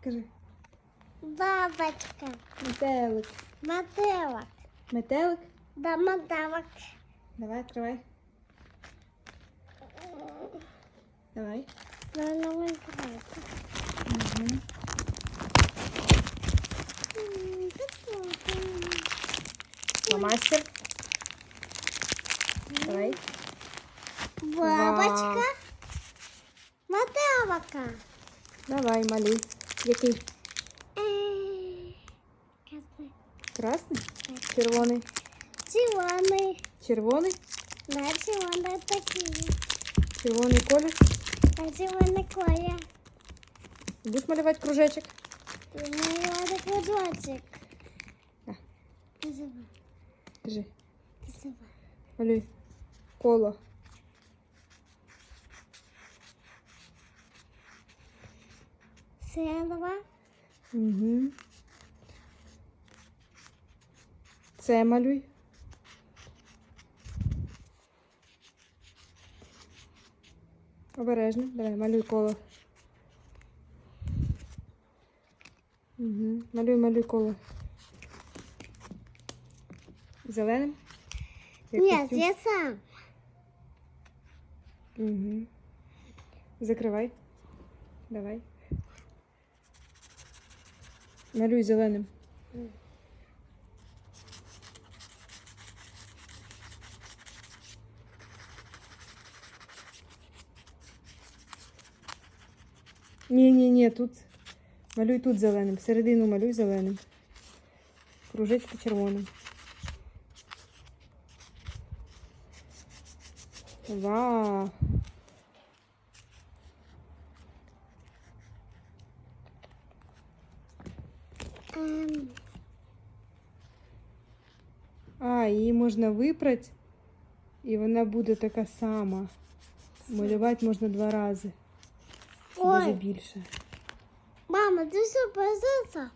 Скажи. Бабочка. Метелик. Мотылок. Метелик? Да, мотылок. Давай, открывай. Давай. Да, ну, откройте. Угу. М, посмотрим. Фломастер. Давай. Бабочка. Мотылка. Давай, малюй. Який? Красный. Красний? Червоний. Зеленый. Червоний? Да, зеленый такие. Червоний колір. Да, зеленый коля. Будеш малювати кружечок? Зеленый кружочек. А. Кажи. Называй. Малюй. Коло. Селва. Угу. Це малюй. Обережно. Давай, малюй коло. Угу. Малюй, малюй коло. Зеленим? Як Нет, костюм? я сам. Угу. Закривай. Давай. Малюй зеленим. Ні, ні, ні, тут. Малюй тут зеленим. Середину малюй зеленим. Кружечки червоним. Вау! А, її можна випрати, і вона буде така сама. Малювати можна два рази. Чи Ой. Даже більше. мама, ты что, позаца?